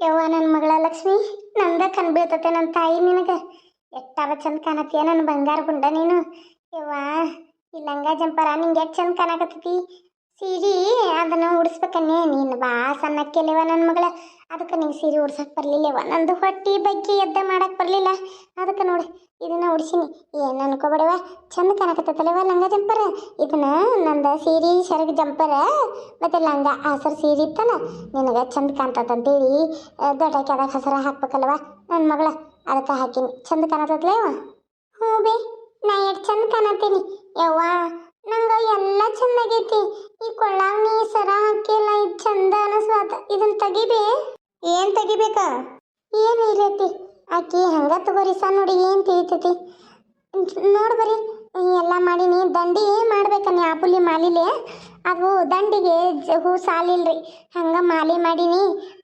ಯವ್ವ ನನ್ನ ಮಗಳ ಲಕ್ಷ್ಮಿ ನಂದ ಕಣ್ ಬೀಳ್ತತೆ ನನ್ನ ತಾಯಿ ನಿನಗೆ. ಎಷ್ಟಾರ ಚಂದ ಕಾಣತ್ತೀಯ ನನ್ನ ಬಂಗಾರ ಗುಂಡ ನೀನು. ಯವ್ವ ಈ ಲಂಗ ಜಂಪರ, ನಿಂಗೆ ಎಷ್ಟು ಚಂದ ಕಾಣಕತ್ತೈತಿ. ಸೀರೆ ಅದನ್ನ ಉಡಿಸ್ಬೇಕನ್ನೇ ನೀನು ಬಾ ಸಣ್ಣಕ್ಕೆಲೆವ ನನ್ನ ಮಗಳ. ಅದಕ್ಕೆ ನಿಂಗೆ ಸೀರೆ ಉಡ್ಸಕ್ಕೆ ಬರಲಿಲ್ಲವ ನಂದು ಹೊಟ್ಟಿ ಬಗ್ಗೆ ಎದ್ದ ಮಾಡಕ್ಕೆ ಬರಲಿಲ್ಲ. ಅದಕ್ಕೆ ನೋಡಿ ಇದನ್ನ ಉಡ್ಸೀನಿ. ಏನು ಅನ್ಕೋಬೇಡವ ಚಂದ ಕಾಣಕತ್ತಲ್ಲವ ಲಂಗ ಜಂಪರ? ಇದನ್ನ ನಂದ ಸೀರೆ ಸೆರಗ್ ಜಂಪರ ಮತ್ತೆ ಲಂಗ ಹಸರು ಸೀರೆ ಇತ್ತಲ್ಲ? ನಿನಗೆ ಚಂದ ಕಾಣ್ತದಂತೇಳಿ ದೊಡ್ಡ ಅದಕ್ಕೆ ಹಸರ ಹಾಕ್ಬೇಕಲ್ವ ನನ್ನ ಮಗಳ ಅದಕ್ಕೆ ಹಾಕೀನಿ. ಚಂದ ಕಾಣತ್ತಲೇವ ಹ್ಞೂ ಬೇ ನಾ ಎಷ್ಟು ಚಂದ ಕಾಣತ್ತೀನಿ ಯವ್ವ ನಂಗೆ ಎಲ್ಲ ಚಂದಾಗೈತಿ. ಈ ಕೊಳ್ಳಾಗ ನೀ ಸರ ಹಾಕಿಲ್ಲ ಇದು ಚಂದ ಅನಸ್ವಾತ. ಇದನ್ನ ತೆಗಿಬೇ? ಏನು ತೆಗಿಬೇಕಾ? ಏನು ಇರೈತಿ? ಆಕಿ ಹಂಗೆ ತಗೋರಿ ಸ ನೋಡಿ ಏನು ತಿಳಿತೈತಿ ನೋಡಿ ಬರಿ ಎಲ್ಲ ಮಾಡೀನಿ, ದಂಡಿ ಆ ಆಪುಲಿ ಮಾಲಿಲೆ. ಅದು ದಂಡಿಗೆ ಹೂ ಸಾಲಿಲ್ರಿ. ಹಂಗೆ ಮಾಲಿ ಮಾಡೀನಿ,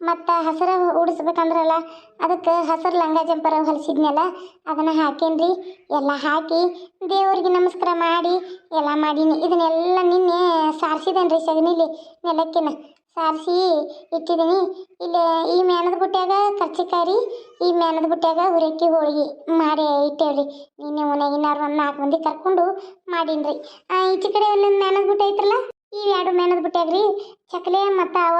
ಮತ್ತು ಹಸಿರ ಉಡಿಸ್ಬೇಕಂದ್ರಲ್ಲ, ಅದಕ್ಕೆ ಹಸಿರು ಲಂಗ ಜಂಪರ ಹೊಲಿಸಿದ್ನಲ್ಲ, ಅದನ್ನು ಹಾಕೇನ್ರಿ. ಎಲ್ಲ ಹಾಕಿ ದೇವ್ರಿಗೆ ನಮಸ್ಕಾರ ಮಾಡಿ, ಎಲ್ಲ ಮಾಡೀನಿ. ಇದನ್ನೆಲ್ಲ ನಿನ್ನೆ ಸಾರಿಸಿದೇನ್ರಿ ಸಗಣಿಲಿ ನೆಲಕ್ಕಿನ. ಸಾರಿಸಿ ಇಟ್ಟಿದ್ದೀನಿ. ಇಲ್ಲಿ ಈ ಮೇಣದ ಬುಟ್ಟ್ಯಾಗ ಕರ್ಚಿಕಾಯಿ ಈ ಮೇಣದ ಬುಟ್ಟ್ಯಾಗ ಹುರಕ್ಕಿ ಹೋಳಿಗೆ ಮಾಡಿ ಇಟ್ಟೇವ್ರಿ. ನಿನ್ನೆ ಮನೆಗಿನಾರು ಒಂದು ನಾಲ್ಕು ಮಂದಿ ಕರ್ಕೊಂಡು ಮಾಡೀನ್ರಿ. ರೀ ಈಚೆ ಕಡೆ ಒಂದೊಂದು ಮೇಣದ ಬುಟ್ಟ ಐತ್ರಲ್ಲ? ಈ ಎರಡು ಮೇಣದ ಬುಟ್ಟ್ಯಾಗ ರೀ ಚಕ್ಲಿ ಮತ್ತು ಅವ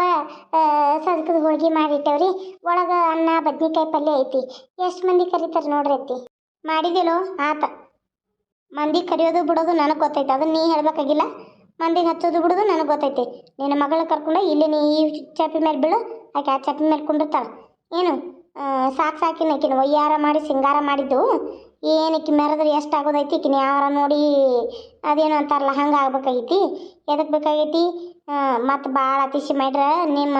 ಸದಕದ ಹೋಳಿಗೆ ಮಾಡಿಟ್ಟೇವ್ರಿ ಒಳಗೆ ಅನ್ನ, ಬದ್ನಿಕಾಯಿ ಪಲ್ಯ ಐತಿ. ಎಷ್ಟು ಮಂದಿ ಕರೀತಾರೆ ನೋಡ್ರಿ ಐತಿ ಮಾಡಿದೇನೋ? ಆತ. ಮಂದಿ ಕರಿಯೋದು ಬಿಡೋದು ನನಗೆ ಗೊತ್ತೈತೆ. ಅದನ್ನ ನೀ ಹೇಳ್ಬೇಕಾಗಿಲ್ಲ? ಮಂದಿಗೆ ಹಚ್ಚೋದು ಬಿಡೋದು ನನಗೆ ಗೊತ್ತೈತಿ. ನಿನ್ನ ಮಗಳ ಕರ್ಕೊಂಡು ಇಲ್ಲಿ ನೀ ಈ ಚಾಪಿ ಮೇಲೆ ಬೀಳು, ಆಕೆ ಆ ಚಾಪಿ ಮೇಲೆ ಕುಂಡಿರ್ತಾಳೆ. ಏನು ಸಾಕು ಸಾಕಿನ ಆಕಿನ, ಒಯ್ಯಾರ ಮಾಡಿ, ಸಿಂಗಾರ ಮಾಡಿದ್ದು ಏನಕ್ಕೆ ಮೆರೆದ್ರೆ ಎಷ್ಟು ಆಗೋದೈತಿ ಈಕಿನ ಯಾರ ನೋಡಿ ಅದೇನು ಅಂತಾರಲ್ಲ, ಹಂಗೆ ಆಗ್ಬೇಕಾಗೈತಿ. ಎದಕ್ಕೆ ಬೇಕಾಗೈತಿ? ಮತ್ತು ಭಾಳ ಅತಿಶಿ ಮಾಡ್ರೆ, ನಿಮ್ಮ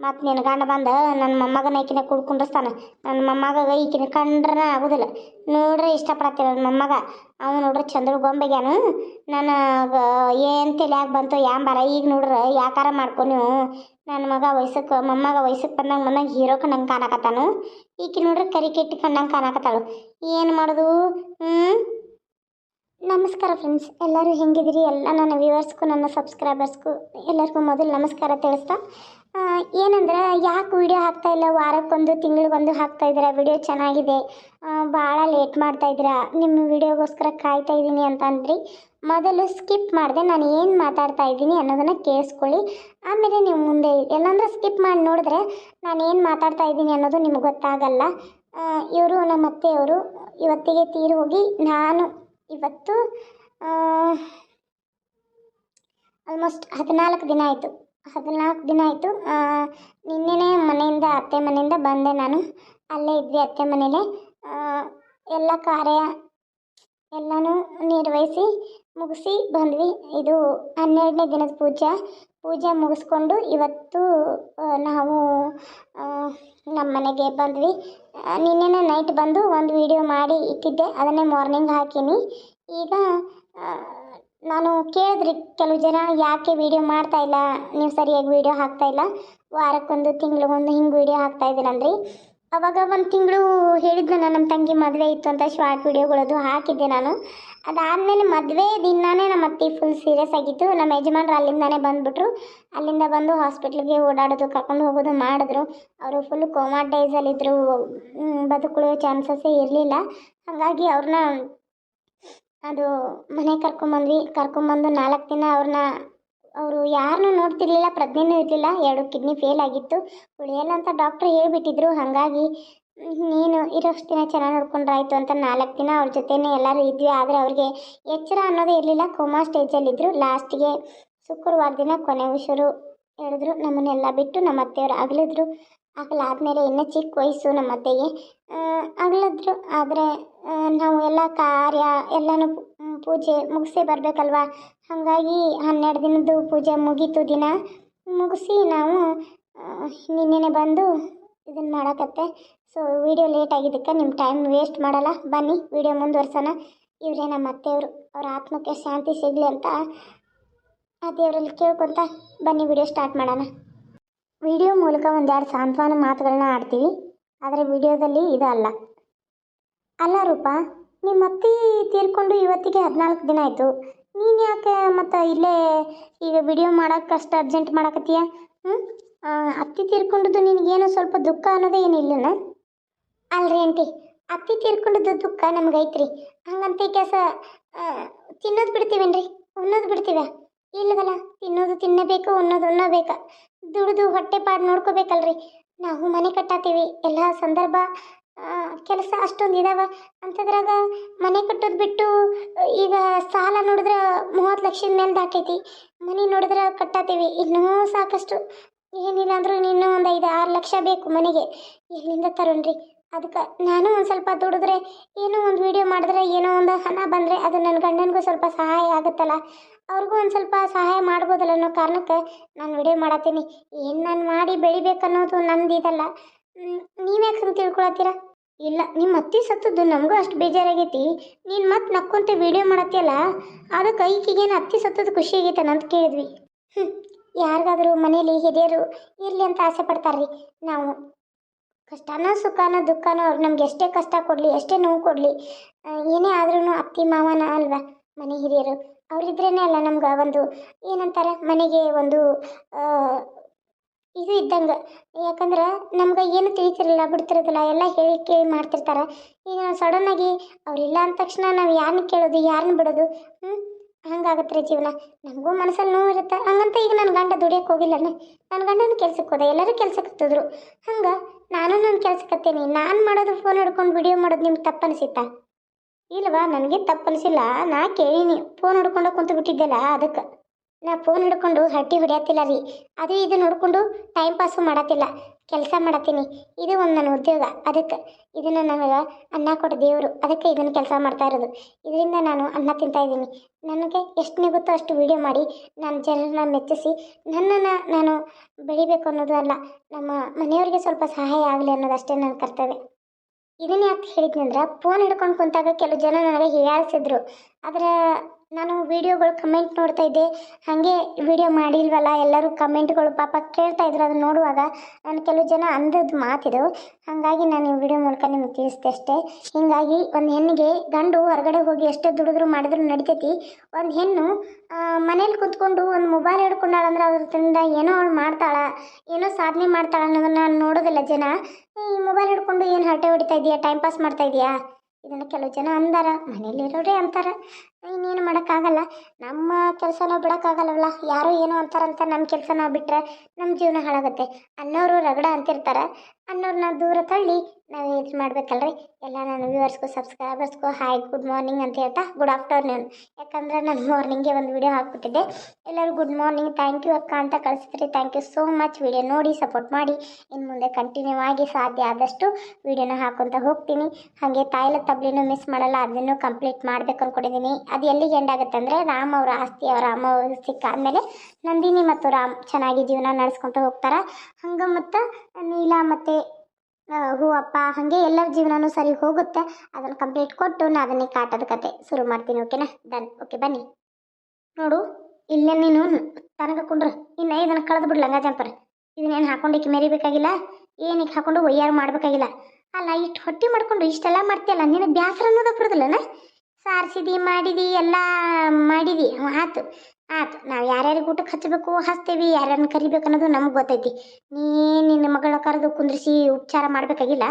ಮತ್ತು ನಿನ್ನ ಗಂಡ ಬಂದು ನನ್ನ ಮೊಮ್ಮಗನ ಈಕಿನ ಕುಡ್ಕೊಂಡಿರ್ತಾನೆ ನನ್ನ ಮೊಮ್ಮಗ ಈಕಿನ ಕಂಡ್ರೆ ಆಗೋದಿಲ್ಲ. ನೋಡ್ರಿ ಇಷ್ಟಪಡತ್ತೀರ ನನ್ನ ಮೊಮ್ಮಗ. ಅವ ನೋಡ್ರಿ ಚಂದ್ರ ಗೊಂಬೆಗ್ಯಾನು. ನಾನು ಏನು ತಲೆಯಾಗ ಬಂತು ಯಾಂಬಾರ ಈಗ ನೋಡ್ರಿ ಯಾಕಾರ ಮಾಡ್ಕೊ ನೀವು. ನನ್ನ ಮಗ ವಯಸ್ಸಕ್ಕೆ ಮೊಮ್ಮಗ ವಯಸ್ಸಕ್ಕೆ ಬಂದಂಗೆ ಬಂದಂಗೆ ಹೀರೋ ಕಂಡಂಗೆ ಕಾಣಕತ್ತಾನು. ಈಕಿ ನೋಡ್ರಿ ಕರಿ ಕೆಟ್ಟಿ ಕಂಡಂಗೆ ಕಾಣಕತ್ತಾಳು. ಏನು ಮಾಡೋದು? ಹ್ಞೂ ನಮಸ್ಕಾರ ಫ್ರೆಂಡ್ಸ್ ಎಲ್ಲರೂ ಹೆಂಗಿದ್ರಿ ಎಲ್ಲ ನನ್ನ ವ್ಯೂವರ್ಸ್ಗೂ ನನ್ನ ಸಬ್ಸ್ಕ್ರೈಬರ್ಸ್ಗೂ ಎಲ್ಲರಿಗೂ ಮೊದಲು ನಮಸ್ಕಾರ ತಿಳಿಸ್ತಾ. ಏನಂದ್ರೆ, ಯಾಕೆ ವಿಡಿಯೋ ಹಾಕ್ತಾ ಇಲ್ಲ? ವಾರಕ್ಕೊಂದು, ತಿಂಗಳಿಗೊಂದು ಹಾಕ್ತಾ ಇದ್ದೀರಾ? ವಿಡಿಯೋ ಚೆನ್ನಾಗಿದೆ. ಭಾಳ ಲೇಟ್ ಮಾಡ್ತಾ ಇದ್ದೀರಾ? ನಿಮ್ಮ ವಿಡಿಯೋಗೋಸ್ಕರ ಕಾಯ್ತಾ ಇದ್ದೀನಿ ಅಂತ ಅಂದ್ರಿ ಮೊದಲು ಸ್ಕಿಪ್ ಮಾಡಿದೆ, ನಾನು ಏನು ಮಾತಾಡ್ತಾ ಇದ್ದೀನಿ ಅನ್ನೋದನ್ನು ಕೇಳಿಸ್ಕೊಳ್ಳಿ. ಆಮೇಲೆ ನೀವು ಮುಂದೆ, ಎಲ್ಲಂದ್ರೆ ಸ್ಕಿಪ್ ಮಾಡಿ ನೋಡಿದ್ರೆ ನಾನು ಏನು ಮಾತಾಡ್ತಾ ಇದ್ದೀನಿ ಅನ್ನೋದು ನಿಮ್ಗೆ ಗೊತ್ತಾಗಲ್ಲ. ಇವರು ನಮ್ಮ ಅತ್ತೆಯವರು ಇವತ್ತಿಗೆ ತೀರಿ ಹೋಗಿ ನಾನು ಇವತ್ತು ಆಲ್ಮೋಸ್ಟ್ ಹದಿನಾಲ್ಕು ದಿನ ಆಯಿತು. ಹದಿನಾಲ್ಕು ದಿನ ಆಯಿತು. ನಿನ್ನೆನೇ ಮನೆಯಿಂದ ಅತ್ತೆ ಮನೆಯಿಂದ ಬಂದೆ ನಾನು. ಅಲ್ಲೇ ಇದ್ವಿ ಅತ್ತೆ ಮನೇಲೆ. ಎಲ್ಲ ಕಾರ್ಯ ಎಲ್ಲನೂ ನಿರ್ವಹಿಸಿ ಮುಗಿಸಿ ಬಂದ್ವಿ. ಇದು ಹನ್ನೆರಡನೇ ದಿನದ ಪೂಜೆ. ಪೂಜೆ ಮುಗಿಸ್ಕೊಂಡು ಇವತ್ತು ನಾವು ನಮ್ಮ ಮನೆಗೆ ಬಂದ್ವಿ. ನಿನ್ನೆನೇ ನೈಟ್ ಬಂದು ಒಂದು ವಿಡಿಯೋ ಮಾಡಿ ಇಟ್ಟಿದ್ದೆ. ಅದನ್ನೇ ಮಾರ್ನಿಂಗ್ ಹಾಕೀನಿ. ಈಗ ನಾನು ಕೇಳಿದ್ರಿ ಕೆಲವು ಜನ, ಯಾಕೆ ವಿಡಿಯೋ ಮಾಡ್ತಾ ಇಲ್ಲ? ನೀವು ಸರಿಯಾಗಿ ವಿಡಿಯೋ ಹಾಕ್ತಾಯಿಲ್ಲ ವಾರಕ್ಕೊಂದು, ತಿಂಗಳಿಗೊಂದು ಹಿಂಗೆ ವಿಡಿಯೋ ಹಾಕ್ತಾ ಇದ್ದೀರಂದ್ರಿ ಅವಾಗ ಒಂದು ತಿಂಗಳು ಹೇಳಿದ್ನ ನಮ್ಮ ತಂಗಿ ಮದುವೆ ಇತ್ತು ಅಂತ ಶಾರ್ಟ್ ವಿಡಿಯೋಗಳದು ಹಾಕಿದ್ದೆ ನಾನು. ಅದಾದಮೇಲೆ ಮದುವೆ ದಿನಾನೇ ನಮ್ಮ ಅತ್ತೆ ಫುಲ್ ಸೀರಿಯಸ್ ಆಗಿತ್ತು. ನಮ್ಮ ಯಜಮಾನ್ರು ಅಲ್ಲಿಂದಾನೇ ಬಂದುಬಿಟ್ರು. ಅಲ್ಲಿಂದ ಬಂದು ಹಾಸ್ಪಿಟ್ಲಿಗೆ ಓಡಾಡೋದು, ಕರ್ಕೊಂಡು ಹೋಗೋದು ಮಾಡಿದ್ರು. ಅವರು ಫುಲ್ ಕೋಮಾ ಡೇಸಲ್ಲಿದ್ದರು ಬದುಕುಳಿಯೋ ಚಾನ್ಸಸ್ಸೇ ಇರಲಿಲ್ಲ. ಹಾಗಾಗಿ ಅವ್ರನ್ನ ಅದು ಮನೆ ಕರ್ಕೊಂಬಂದ್ವಿ. ಕರ್ಕೊಂಬಂದು ನಾಲ್ಕು ದಿನ ಅವ್ರನ್ನ ಅವರು ಯಾರನ್ನೂ ನೋಡ್ತಿರ್ಲಿಲ್ಲ, ಪ್ರಜ್ಞೆನೂ ಇರಲಿಲ್ಲ, ಎರಡು ಕಿಡ್ನಿ ಫೇಲ್ ಆಗಿತ್ತು. ಉಳಿಯಲ್ಲ ಅಂತ ಡಾಕ್ಟ್ರ್ ಹೇಳಿಬಿಟ್ಟಿದ್ರು, ಹಾಗಾಗಿ ನೀನು ಇರೋಷ್ಟು ದಿನ ಚೆನ್ನಾಗಿ ನೋಡ್ಕೊಂಡ್ರಾಯ್ತು ಅಂತ ನಾಲ್ಕು ದಿನ ಅವ್ರ ಜೊತೆನೇ ಎಲ್ಲರೂ ಇದ್ವಿ. ಆದರೆ ಅವ್ರಿಗೆ ಎಚ್ಚರ ಅನ್ನೋದೇ ಇರಲಿಲ್ಲ. ಕೋಮಾ ಸ್ಟೇಜಲ್ಲಿದ್ದರು ಲಾಸ್ಟಿಗೆ ಶುಕ್ರವಾರ ದಿನ ಕೊನೆ ಉಸಿರು ಹೇಳಿದ್ರು. ನಮ್ಮನ್ನೆಲ್ಲ ಬಿಟ್ಟು ನಮ್ಮ ಅತ್ತೆಯವರು ಅಗಲಿದ್ರು. ಅಗಲಾದ್ಮೇಲೆ ಇನ್ನೂ ಚಿಕ್ಕ ವಯಸ್ಸು ನಮ್ಮ ಅತ್ತೆಗೆ. ಆಗಲಾದ್ರು. ಆದರೆ ನಾವು ಎಲ್ಲ ಕಾರ್ಯ, ಎಲ್ಲನೂ ಪೂಜೆ ಮುಗಿಸೇ ಬರಬೇಕಲ್ವಾ? ಹಾಗಾಗಿ ಹನ್ನೆರಡು ದಿನದ್ದು ಪೂಜೆ ಮುಗೀತು ದಿನ. ಮುಗಿಸಿ ನಾವು ನಿನ್ನೆನೆ ಬಂದು ಇದನ್ನು ಮಾಡಕತ್ತೆ. ಸೊ ವಿಡಿಯೋ ಲೇಟ್ ಆಗಿದ್ದಕ್ಕೆ ನಿಮ್ಮ ಟೈಮ್ ವೇಸ್ಟ್ ಮಾಡಲ್ಲ. ಬನ್ನಿ ವಿಡಿಯೋ ಮುಂದುವರ್ಸೋಣ. ಇವರೇ ನಮ್ಮ ಅತ್ತೆಯವರು. ಅವ್ರ ಆತ್ಮಕ್ಕೆ ಶಾಂತಿ ಸಿಗಲಿ ಅಂತ ಆ ದೇವರಲ್ಲಿ ಕೇಳ್ಕೊತ ಬನ್ನಿ ವಿಡಿಯೋ ಸ್ಟಾರ್ಟ್ ಮಾಡೋಣ. ವಿಡಿಯೋ ಮೂಲಕ ಒಂದೆರಡು ಸಾಂತ್ವನ ಮಾತುಗಳನ್ನ ಆಡ್ತೀವಿ, ಆದರೆ ವಿಡಿಯೋದಲ್ಲಿ ಇದು ಅಲ್ಲ ಅಲ್ಲ ರೂಪ, ನಿಮ್ಮ ಅತ್ತಿ ತೀರ್ಕೊಂಡು ಇವತ್ತಿಗೆ ಹದಿನಾಲ್ಕು ದಿನ ಆಯಿತು. ನೀನು ಯಾಕೆ ಮತ್ತು ಇಲ್ಲೇ ಈಗ ವಿಡಿಯೋ ಮಾಡೋಕ್ಕೆ ಅಷ್ಟು ಅರ್ಜೆಂಟ್ ಮಾಡಕತ್ತೀಯ? ಹ್ಞೂ ಅತ್ತಿ ತೀರ್ಕೊಂಡದ್ದು ನಿನಗೇನು ಸ್ವಲ್ಪ ದುಃಖ ಅನ್ನೋದೇ ಏನಿಲ್ಲನ ಅಲ್ರಿ ಆಂಟಿ, ಅತ್ತಿ ತೀರ್ಕೊಂಡದ್ದು ದುಃಖ ನಮಗೈತ್ರಿ. ಹಂಗಂತ ಕೆಲಸ ತಿನ್ನೋದು ಬಿಡ್ತೀವೇನ್ರಿ? ಉಣ್ಣೋದು ಬಿಡ್ತೀವ ಇಲ್ಲವಲ್ಲ ತಿನ್ನೋದು ತಿನ್ನಬೇಕು, ಉಣ್ಣೋದು ಉಣ್ಣಬೇಕು. ದುಡಿದು ಹೊಟ್ಟೆ ಪಾಡು ನೋಡ್ಕೋಬೇಕಲ್ರಿ. ನಾವು ಮನೆ ಕಟ್ಟಾತೀವಿ. ಎಲ್ಲ ಸಂದರ್ಭ ಕೆಲಸ ಅಷ್ಟೊಂದು ಇದಾವ. ಅಂಥದ್ರಾಗ ಮನೆ ಕಟ್ಟೋದು ಬಿಟ್ಟು, ಈಗ ಸಾಲ ನೋಡಿದ್ರೆ ಮೂವತ್ತು ಲಕ್ಷದ ಮೇಲೆ ದಾಟೈತಿ. ಮನೆ ನೋಡಿದ್ರೆ ಕಟ್ಟಾತೀವಿ. ಇನ್ನೂ ಸಾಕಷ್ಟು. ಏನಿಲ್ಲ ಅಂದ್ರೂ ಇನ್ನೂ ಒಂದು ಐದು, ಆರು ಲಕ್ಷ ಬೇಕು ಮನೆಗೆ. ಎಲ್ಲಿಂದ ತರೋಣ್ರಿ? ಅದಕ್ಕೆ ನಾನು ಒಂದು ಸ್ವಲ್ಪ ದುಡಿದ್ರೆ, ಏನೋ ಒಂದು ವಿಡಿಯೋ ಮಾಡಿದ್ರೆ, ಏನೋ ಒಂದು ಹಣ ಬಂದರೆ, ಅದು ನನ್ನ ಗಂಡನಿಗೂ ಸ್ವಲ್ಪ ಸಹಾಯ ಆಗುತ್ತಲ್ಲ. ಅವ್ರಿಗೂ ಒಂದು ಸ್ವಲ್ಪ ಸಹಾಯ ಮಾಡ್ಬೋದಲ್ಲ ಅನ್ನೋ ಕಾರಣಕ್ಕೆ ನಾನು ವಿಡಿಯೋ ಮಾಡತ್ತೀನಿ. ಏನು ನಾನು ಮಾಡಿ ಬೆಳಿಬೇಕನ್ನೋದು ನಂದು ಇದಲ್ಲ. ನೀವ್ಯಾಕೆ ಹಂಗೆ ತಿಳ್ಕೊಳತ್ತೀರ? ಇಲ್ಲ ನಿಮ್ಮ ಅತ್ತಿ ಸತ್ತದ್ದು ನಮಗೂ ಅಷ್ಟು ಬೇಜಾರಾಗೈತಿ. ನೀನು ಮತ್ತೆ ನಕ್ಕೊಂತ ವಿಡಿಯೋ ಮಾಡತ್ತಿಯಲ್ಲ, ಅದಕ್ಕೆ ಈಕಿಗೇನು ಅತ್ತಿ ಸತ್ತದ್ದು ಖುಷಿ ಅಂತ ಕೇಳಿದ್ವಿ. ಹ್ಞೂ ಯಾರಿಗಾದರೂ ಮನೇಲಿ ಹಿರಿಯರು ಇರಲಿ ಅಂತ ಆಸೆ ಪಡ್ತಾರ್ರಿ. ನಾವು ಕಷ್ಟನೋ ಸುಖನೋ ದುಃಖನೋ ಅವ್ರು ನಮ್ಗೆ ಎಷ್ಟೇ ಕಷ್ಟ ಕೊಡಲಿ, ಎಷ್ಟೇ ನೋವು ಕೊಡಲಿ ಏನೇ ಆದ್ರೂ ಅತ್ತಿ ಮಾವನ ಅಲ್ವಾ ಮನೆ ಹಿರಿಯರು. ಅವರಿದ್ರೇ ಅಲ್ಲ ನಮ್ಗೆ ಒಂದು ಏನಂತಾರೆ? ಮನೆಗೆ ಒಂದು ಇದು ಇದ್ದಂಗೆ. ಯಾಕಂದ್ರೆ ನಮ್ಗೆ ಏನು ತಿಳಿತಿರಲ್ಲ ಬಿಡ್ತಿರೋದಿಲ್ಲ. ಎಲ್ಲ ಹೇಳಿ ಕೇಳಿ ಮಾಡ್ತಿರ್ತಾರೆ. ಈಗ ಸಡನ್ನಾಗಿ ಅವರಿಲ್ಲ ಅಂದ ತಕ್ಷಣ ನಾವು ಯಾರನ್ನ ಕೇಳೋದು ಯಾರನ್ನ ಬಿಡೋದು? ಹ್ಞೂ ಹಂಗಾಗತ್ತೆ ರೀ ಜೀವನ. ನಮಗೂ ಮನಸ್ಸಲ್ಲಿ ನೋವು ಇರುತ್ತೆ. ಹಂಗಂತ ಈಗ ನನ್ನ ಗಂಡ ದುಡಿಯೋಕೆ ಹೋಗಿಲ್ಲನ. ನನ್ನ ಗಂಡನ ಕೆಲ್ಸಕ್ಕೆ ಹೋದ. ಎಲ್ಲರೂ ಕೆಲ್ಸಕ್ಕೆ ಹತ್ತಿದ್ರು. ಹಂಗೆ ನಾನು ನನ್ನ ಕೆಲ್ಸಕ್ಕೆ ಹತ್ತೀನಿ. ನಾನು ಮಾಡೋದು ಫೋನ್ ಹಿಡ್ಕೊಂಡು ವಿಡಿಯೋ ಮಾಡೋದು ನಿಮ್ಗೆ ತಪ್ಪು ಅನಿಸಿತ್ತಾ? ಇಲ್ವಾ ನನಗೆ ತಪ್ಪನಿಸಿಲ್ಲ ನಾ ಕೇಳೀನಿ. ಫೋನ್ ಹಿಡ್ಕೊಂಡು ಕುಂತು ಬಿಟ್ಟಿದ್ದೆಲ್ಲ ಅದಕ್ಕೆ. ನಾ ಫೋನ್ ಹಿಡ್ಕೊಂಡು ಹಟ್ಟಿ ಹೊಡೆಯತ್ತಿಲ್ಲ ರೀ. ಅದು ಇದು ನೋಡಿಕೊಂಡು ಟೈಮ್ ಪಾಸು ಮಾಡತ್ತಿಲ್ಲ ಕೆಲಸ ಮಾಡತ್ತೀನಿ ಇದು ಒಂದು ನನ್ನ ಉದ್ಯೋಗ. ಅದಕ್ಕೆ ಇದನ್ನು ನನಗೆ ಅನ್ನ ಕೊಟ್ಟ ದೇವರು. ಅದಕ್ಕೆ ಇದನ್ನು ಕೆಲಸ ಮಾಡ್ತಾ ಇರೋದು. ಇದರಿಂದ ನಾನು ಅನ್ನ ತಿಂತಾ ಇದ್ದೀನಿ. ನನಗೆ ಎಷ್ಟು ನಿಗುತ್ತೋ ಅಷ್ಟು ವಿಡಿಯೋ ಮಾಡಿ ನನ್ನ ಜನರನ್ನ ಮೆಚ್ಚಿಸಿ ನನ್ನನ್ನು ನಾನು ಬೆಳಿಬೇಕು ಅನ್ನೋದು ಅಲ್ಲ. ನಮ್ಮ ಮನೆಯವರಿಗೆ ಸ್ವಲ್ಪ ಸಹಾಯ ಆಗಲಿ ಅನ್ನೋದಷ್ಟೇ ನನ್ನ ಕರ್ತವ್ಯ. ಇದನ್ನ ಯಾಕೆ ಹೇಳಿದ್ನಿ ಅಂದ್ರೆ ಫೋನ್ ಹಿಡ್ಕೊಂಡು ಕುಂತಾಗ ಕೆಲವು ಜನ ನನಗೆ ಹೀಯಾಳಿಸಿದ್ರು. ಆದರೆ ನಾನು ವೀಡಿಯೋಗಳು ಕಮೆಂಟ್ ನೋಡ್ತಾ ಇದ್ದೆ. ಹಾಗೆ ವಿಡಿಯೋ ಮಾಡಿಲ್ವಲ್ಲ, ಎಲ್ಲರೂ ಕಮೆಂಟ್ಗಳು ಪಾಪ ಕೇಳ್ತಾ ಇದ್ರು ಅದನ್ನ ನೋಡುವಾಗ. ನಾನು ಕೆಲವು ಜನ ಅಂದದ್ದು ಮಾತಿದು. ಹಾಗಾಗಿ ನಾನು ಈ ವಿಡಿಯೋ ಮೂಲಕ ನಿಮ್ಗೆ ತಿಳಿಸ್ದೆ ಅಷ್ಟೇ. ಹೀಗಾಗಿ ಒಂದು ಹೆಣ್ಣಿಗೆ ಗಂಡು ಹೊರಗಡೆ ಹೋಗಿ ಎಷ್ಟೇ ದುಡಿದ್ರು ಮಾಡಿದ್ರು ನಡಿತೈತಿ. ಒಂದು ಹೆಣ್ಣು ಮನೇಲಿ ಕುತ್ಕೊಂಡು ಒಂದು ಮೊಬೈಲ್ ಹಿಡ್ಕೊಂಡಾಳಂದ್ರೆ ಅದ್ರಿಂದ ಏನೋ ಅವಳು ಮಾಡ್ತಾಳ, ಏನೋ ಸಾಧನೆ ಮಾಡ್ತಾಳ ಅನ್ನೋದನ್ನ ನೋಡೋದಿಲ್ಲ ಜನ. ಈ ಮೊಬೈಲ್ ಹಿಡ್ಕೊಂಡು ಏನು ಹರಟೆ ಹೊಡಿತಾ ಇದೆಯಾ? ಟೈಮ್ ಪಾಸ್ ಮಾಡ್ತಾ ಇದೆಯಾ? ಇದನ್ನು ಕೆಲವು ಜನ ಅಂದಾರ ಮನೇಲಿರೋರೇ ಅಂತಾರ. ಇನ್ನೇನು ಮಾಡೋಕ್ಕಾಗಲ್ಲ. ನಮ್ಮ ಕೆಲಸ ನಾವು ಬಿಡೋಕ್ಕಾಗಲ್ಲವಲ್ಲ? ಯಾರೋ ಏನೋ ಅಂತಾರಂತ ನಮ್ಮ ಕೆಲಸ ನಾವು ಬಿಟ್ಟರೆ ನಮ್ಮ ಜೀವನ ಹಾಳಾಗುತ್ತೆ. ಅನ್ನೋರು ರಗಡ ಅಂತಿರ್ತಾರೆ. ಅನ್ನೋರನ್ನ ದೂರ ತಳ್ಳಿ ನಾವು ಇದು ಮಾಡ್ಬೇಕಲ್ರಿ? ಎಲ್ಲ ನನ್ನ ವ್ಯೂವರ್ಸ್ಗೂ ಸಬ್ಸ್ಕ್ರೈಬರ್ಸ್ಗೂ ಹಾಯ್ ಗುಡ್ ಮಾರ್ನಿಂಗ್ ಅಂತ ಹೇಳ್ತಾ ಗುಡ್ ಆಫ್ಟರ್ನೂನ್ ಯಾಕಂದ್ರೆ ನಾನು ಮಾರ್ನಿಂಗ್ಗೆ ಒಂದು ವಿಡಿಯೋ ಹಾಕ್ಬಿಟ್ಟಿದ್ದೆ. ಎಲ್ಲರೂ ಗುಡ್ ಮಾರ್ನಿಂಗ್ ಥ್ಯಾಂಕ್ ಯು ಅಕ್ಕ ಅಂತ ಕಳಿಸಿದ್ರಿ. Thank you so much video ನೋಡಿ ಸಪೋರ್ಟ್ ಮಾಡಿ. ಇನ್ನು ಮುಂದೆ ಕಂಟಿನ್ಯೂ ಆಗಿ ಸಾಧ್ಯ ಆದಷ್ಟು ವೀಡಿಯೋನ ಹಾಕೊತ ಹೋಗ್ತೀನಿ. ಹಾಗೆ ತಾಯಿಲ ತಬ್ಲಿನೂ ಮಿಸ್ ಮಾಡಲ್ಲ, ಅದನ್ನು ಕಂಪ್ಲೀಟ್ ಮಾಡಬೇಕು ಅಂದ್ಕೊಂಡಿದ್ದೀನಿ ಅದು ಎಲ್ಲಿಗೆ ಎಂಡ್ ಆಗುತ್ತೆ ಅಂದರೆ ರಾಮ್ ಅವರ ಆಸ್ತಿ, ಅವರ ಅಮ್ಮ ಸಿಕ್ಕಾದ್ಮೇಲೆ ನಂದಿನಿ ಮತ್ತು ರಾಮ್ ಚೆನ್ನಾಗಿ ಜೀವನ ನಡೆಸ್ಕೊತ ಹೋಗ್ತಾರೆ. ಹಂಗೆ ಮತ್ತು ನೀಲಾ ಮತ್ತು ಹೂವಪ್ಪ, ಹಾಗೆ ಎಲ್ಲರ ಜೀವನನೂ ಸರಿ ಹೋಗುತ್ತೆ. ಅದನ್ನು ಕಂಪ್ಲೀಟ್ ಕೊಟ್ಟು ನಾ ಅದನ್ನೇ ಕಾಟದ ಕತೆ ಶುರು ಮಾಡ್ತೀನಿ ಓಕೆನಾ ಡನ್ ಓಕೆ ಬನ್ನಿ. ನೋಡು, ಇಲ್ಲೇ ನೀನು ತನಗ ಕುಂಡ್ರು. ಇನ್ನು ಇದನ್ನು ಕಳೆದು ಬಿಡು ಲಂಗ ಜಂಪರ್? ಇದನ್ನೇನು ಹಾಕೊಂಡಿಕ್ಕೆ ಮೆರಿಬೇಕಾಗಿಲ್ಲ? ಏನಕ್ಕೆ ಹಾಕೊಂಡು ಒಯ್ಯಾರು ಮಾಡಬೇಕಾಗಿಲ್ಲ? ಅಲ್ಲ, ಇಷ್ಟು ಹೊಟ್ಟೆ ಮಾಡ್ಕೊಂಡು ಇಷ್ಟೆಲ್ಲ ಮಾಡ್ತೀಯಲ್ಲ ನಿನ್ನ ಬ್ಯಾಸರ ಅನ್ನೋದು ಬರೋದಿಲ್ಲನ? ಸಾರಿಸಿದಿ, ಮಾಡಿದಿ, ಎಲ್ಲ ಮಾಡಿದಿ. ಆತು ಆತು. ನಾವು ಯಾರ್ಯಾರಿಗೆ ಊಟಕ್ಕೆ ಹಚ್ಚಬೇಕು ಹಚ್ತೇವಿ. ಯಾರ್ಯಾರನ್ನ ಕರಿಬೇಕು ಅನ್ನೋದು ನಮ್ಗೆ ಗೊತ್ತೈತಿ. ನೀ ನಿನ್ನ ಮಗಳ ಕರೆದು ಕುಂದ್ರಿಸಿ ಉಪಚಾರ ಮಾಡಬೇಕಾಗಿಲ್ಲ.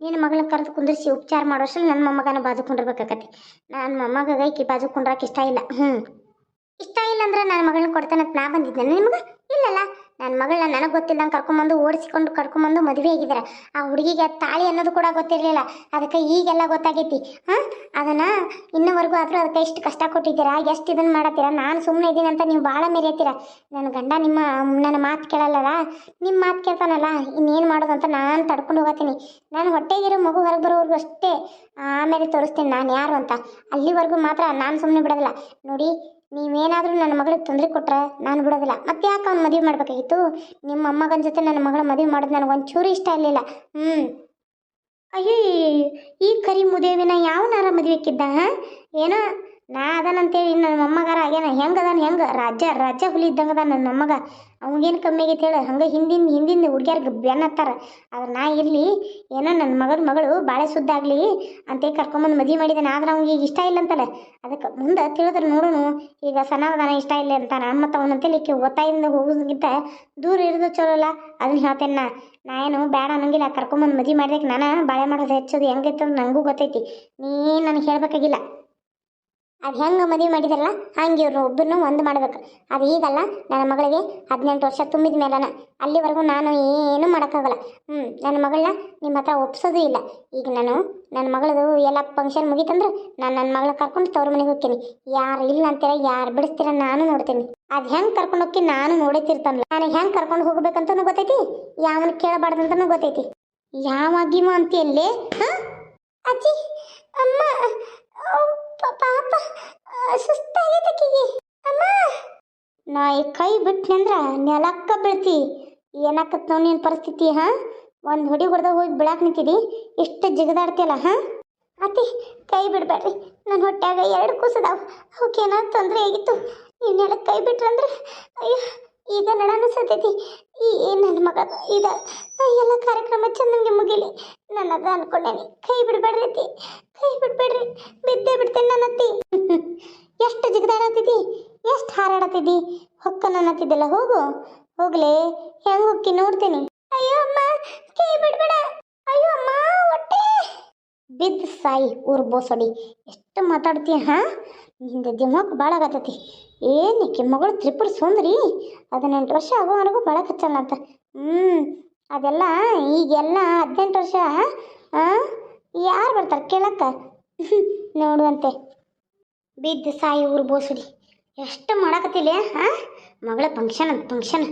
ನಿನ್ನ ಮಗಳ ಕರೆದು ಕುಂದ್ರಿಸಿ ಉಪಚಾರ ಮಾಡೋಷ್ಟ್ರಲ್ಲಿ ನನ್ನ ಮೊಮ್ಮಗನ ಬಾಜು ಕುಂಡ್ರಬೇಕಾಕತಿ. ನನ್ನ ಮೊಮ್ಮಗ ಈಕಿ ಬಾಜು ಕುಂಡ್ರಕ್ಕೆ ಇಷ್ಟ ಇಲ್ಲ. ಹ್ಞೂ ಇಷ್ಟ ಇಲ್ಲ ಅಂದ್ರೆ ನನ್ನ ಮಗಳನ್ನ ಕೊಡ್ತಾನಂತ ನಾ ಬಂದಿದ್ದೆ ನಿಮ್ಗೆ? ಇಲ್ಲಲ್ಲ. ನನ್ನ ಮಗಳನ್ನ ನನಗೆ ಗೊತ್ತಿಲ್ಲದಂಗೆ ಕರ್ಕೊಂಬಂದು ಓಡಿಸಿಕೊಂಡು ಕರ್ಕೊಂಬಂದು ಮದುವೆ ಆಗಿದ್ದಾರೆ ಆ ಹುಡುಗಿಗೆ ತಾಳಿ ಅನ್ನೋದು ಕೂಡ ಗೊತ್ತಿರಲಿಲ್ಲ. ಅದಕ್ಕೆ ಈಗೆಲ್ಲ ಗೊತ್ತಾಗೈತಿ. ಹಾಂ? ಅದನ್ನು ಇನ್ನವರೆಗೂ ಆದರೂ ಅದಕ್ಕೆ ಎಷ್ಟು ಕಷ್ಟ ಕೊಟ್ಟಿದ್ದೀರಾ? ಎಷ್ಟು ಇದನ್ನು ಮಾಡತ್ತೀರ? ನಾನು ಸುಮ್ಮನೆ ಇದ್ದೀನಿ ಅಂತ ನೀವು ಭಾಳ ಮೆರೆಯತ್ತೀರ? ನನ್ನ ಗಂಡ ನಿಮ್ಮ ನನ್ನ ಮಾತು ಕೇಳಲ್ಲಲ್ಲ ನಿಮ್ಮ ಮಾತು ಕೇಳ್ತಾನಲ್ಲ? ಇನ್ನೇನು ಮಾಡೋದು ಅಂತ ನಾನು ತಡ್ಕೊಂಡು ಹೋಗತ್ತೀನಿ. ನಾನು ಹೊಟ್ಟೆಗಿರೋ ಮಗು ಹೊರಗೆ ಬರೋವರೆಗೂ ಅಷ್ಟೇ ಆಮೇಲೆ ತೋರಿಸ್ತೀನಿ ನಾನು ಯಾರು ಅಂತ. ಅಲ್ಲಿವರೆಗೂ ಮಾತ್ರ ನಾನು ಸುಮ್ಮನೆ ಬಿಡೋದಿಲ್ಲ. ನೋಡಿ ನೀವೇನಾದರೂ ನನ್ನ ಮಗಳಿಗೆ ತೊಂದರೆ ಕೊಟ್ಟರೆ ನಾನು ಬಿಡೋದಿಲ್ಲ. ಮತ್ತೆ ಯಾಕೆ ಅವ್ನು ಮದುವೆ ಮಾಡಬೇಕಾಗಿತ್ತು? ನಿಮ್ಮ ಅಮ್ಮಗನ ಜೊತೆ ನನ್ನ ಮಗಳ ಮದುವೆ ಮಾಡೋದು ನನಗೆ ಒಂಚೂರು ಇಷ್ಟ ಇರಲಿಲ್ಲ. ಹ್ಞೂ ಅಯ್ಯೋ ಈ ಕರಿ ಮುದೇವಿನ ಯಾವನಾರ ಮದುವೆಕ್ಕಿದ್ದ ಹಾಂ ಏನೋ ನಾ ಅದಾನಂತೇಳಿ ನನ್ನ ಮೊಮ್ಮಗಾರ ಆಗ್ಯಾನ, ಹೆಂಗೆ ಅದಾನ ಹೆಂಗೆ? ರಾಜ್ಯ ರಾಜ್ಯ ಹುಲಿ ಇದ್ದಂಗೆ ಅದ ನನ್ನ ಮೊಮ್ಮಗ ಅವಂಗೇನು ಕಮ್ಮಿ ಆಗೈತೆ ಹೇಳು, ಹಂಗೆ ಹಿಂದಿನ ಹಿಂದಿನ ಹುಡುಗಿಯರ್ಗೆ ಬೆನ್ನ ಹತ್ತಾರ. ಆದ್ರೆ ನಾ ಇರಲಿ, ಏನೋ ನನ್ನ ಮಗನ ಮಗಳು ಬಾಳೆ ಸುದ್ದಾಗಲಿ ಅಂತೇಳಿ ಕರ್ಕೊಂಬಂದು ಮದುವೆ ಮಾಡಿದ್ದಾನೆ ಆದ್ರೆ ಅವ್ನಿಗೆ ಇಷ್ಟ ಇಲ್ಲ ಅಂತಲ್ಲ. ಅದಕ್ಕೆ ಮುಂದೆ ತಿಳಿದ್ರೆ ನೋಡೋಣ ಈಗ ಸನಾವಧಾನ ಇಷ್ಟ ಇಲ್ಲ ಅಂತ ನಾನು ಮತ್ತು ಅವನಂತೇಳಿ ಈಕೆ ಒತ್ತಾಯದಿಂದ ಹೋಗೋದಕ್ಕಿಂತ ದೂರ ಇರೋದು ಚಲೋ ಅಲ್ಲ ಅದನ್ನ ಹೇಳ್ತೇನೆ ನಾ. ನಾ ಏನು ಬೇಡ ಅನ್ನಂಗಿಲ್ಲ, ಕರ್ಕೊಂಬಂದು ಮದುವೆ ಮಾಡಿದಕ್ಕೆ ನಾನು ಬಾಳೆ ಮಾಡೋದು ಹೆಚ್ಚೋದು ಹೆಂಗೈತೆ ನನಗೂ ಗೊತ್ತೈತಿ. ನೀ ನನಗೆ ಹೇಳ್ಬೇಕಾಗಿಲ್ಲ. ಅದು ಹೆಂಗೆ ಮದುವೆ ಮಾಡಿದಾರಲ್ಲ, ಹಂಗೆ ಇವ್ರು ಒಬ್ಬರನ್ನು ಒಂದು ಮಾಡ್ಬೇಕು. ಅದು ಈಗಲ್ಲ, ನನ್ನ ಮಗಳಿಗೆ ಹದಿನೆಂಟು ವರ್ಷ ತುಂಬಿದ ಮೇಲನ. ಅಲ್ಲಿವರೆಗೂ ನಾನು ಏನೂ ಮಾಡೋಕ್ಕಾಗಲ್ಲ. ಹ್ಞೂ ನನ್ನ ಮಗಳನ್ನ ನಿಮ್ಮ ಹತ್ರ ಒಪ್ಸೋದು ಇಲ್ಲ. ಈಗ ನಾನು ನನ್ನ ಮಗಳದು ಎಲ್ಲ ಫಂಕ್ಷನ್ ಮುಗೀತಂದ್ರೆ ನಾನು ನನ್ನ ಮಗಳ ಕರ್ಕೊಂಡು ತವ್ರ ಮನೆಗೆ ಹೋಗ್ತೀನಿ. ಯಾರು ಇಲ್ಲ ಅಂತೀರ, ಯಾರು ಬಿಡಿಸ್ತೀರ ನಾನು ನೋಡ್ತೀನಿ. ಅದು ಹೆಂಗೆ ಕರ್ಕೊಂಡು ಹೋಗಿ ನಾನು ನೋಡೈತಿರ್ತಾನಲ್ಲ ನಾನು ಹೆಂಗೆ ಕರ್ಕೊಂಡು ಹೋಗ್ಬೇಕಂತನೂ ಗೊತ್ತೈತಿ, ಯಾವನ ಕೇಳಬಾರ್ದಂತನೂ ಗೊತ್ತೈತಿ. ಯಾವಾಗಿವ ಅಂತೀಯಲ್ಲಿ, ಹಾಂ? ಅಜ್ಜಿ, ಅಮ್ಮ ಅವ್ವ್ ಪ- ಪಾಪ ಸುಸ್ತಾಗೈತೆ ಆಕಿಗೆ ಅಮ್ಮ ನಾ ಈ ಕೈ ಬಿಟ್ನಂದ್ರ ನೆಲಕ್ಕ ಬೀಳ್ತಿ. ಏನಾಕತ್ ನಾವು ನಿನ್ನ ಪರಿಸ್ಥಿತಿ, ಹಾ? ಒಂದು ಹೊಡಿ ಹೊಡೆದ ಹೋಗಿ ಬಿಡಾಕ್ ನಿಂತಿದಿ. ಇಷ್ಟ ಜಿಗದಾಡ್ತಿಯಲ್ಲ, ಹಾ? ಅತಿ, ಕೈ ಬಿಡಬೇಡ್ರಿ. ನನ್ನ ಹೊಟ್ಟೆಯಾಗ ಎರಡು ಕೂಸದಾವ್ ಅವಕ್ಕೆ ಏನಾದ್ರು ತೊಂದರೆ ಆಗಿತ್ತು? ನೆಲಕ್ಕೆ ಕೈ ಬಿಟ್ರಂದ್ರೆ ಅಯ್ಯೋ, ಈಗ ನಡ ಅನಿಸತೈತಿ ಈ ನನ್ನ ಮಗ ಇದ ಎಲ್ಲ ಕಾರ್ಯಕ್ರಮ ಚಂದಂಗೆ ಮುಗಿಲಿ. ನಾನು ಅದ ಅನ್ಕೊಂಡೇನಿ. ಕೈ ಬಿಡಬೇಡ್ರಿ ಕೈ ಬಿಡಬೇಡ್ರಿ. ಬಿದ್ದೇ ಬಿಡ್ತೇನೆ ನನ್ನ ಅತ್ತಿ. ಎಷ್ಟು ಜಿಗದಾಡತ್ತಿದ್ದಿ ಎಷ್ಟು ಹಾರಾಡತ್ತಿದ್ದಿ? ಹೊಕ್ಕ ನನ್ನತ್ತಿದ್ದಲ್ಲ ಹೋಗು. ಹೋಗ್ಲೇ, ಹೆಂಗೆ ಹೊಕ್ಕಿ ನೋಡ್ತೀನಿ. ಅಯ್ಯೋ ಅಮ್ಮ, ಕೈ ಬಿಡ್ಬೇಡ. ಅಯ್ಯೋ ಅಮ್ಮ, ಹೊಟ್ಟೆ. ಬಿದ್ದು ಸಾಯಿ ಊರ್ ಬೋಸಡಿ, ಎಷ್ಟು ಮಾತಾಡ್ತೀಯ, ಹಾ? ನಿಂದ ದಿಮಾಕ್ ಭಾಳ ಆಗತೈತಿ ಏನಕ್ಕೆ ಮಗಳು ತ್ರಿಪುರ ಸುಂದರಿ? ಹದಿನೆಂಟು ವರ್ಷ ಆಗೋವರೆಗೂ ಭಾಳ ಕಚ್ಚಲ್ಲ ಅಂತ. ಹ್ಞೂ ಅದೆಲ್ಲ ಈಗೆಲ್ಲ ಹದಿನೆಂಟು ವರ್ಷ ಯಾರು ಬರ್ತಾರೆ ಕೇಳಕ್ಕ? ನೋಡುವಂತೆ. ಬಿದ್ದು ಸಾಯಿ ಊರು ಬೋಸುಡಿ ಎಷ್ಟು ಮಾಡಾಕತ್ತಿಲ್ಲ ಹಾಂ ಮಗಳ ಫಂಕ್ಷನ್ ಅಂತ ಫಂಕ್ಷನ್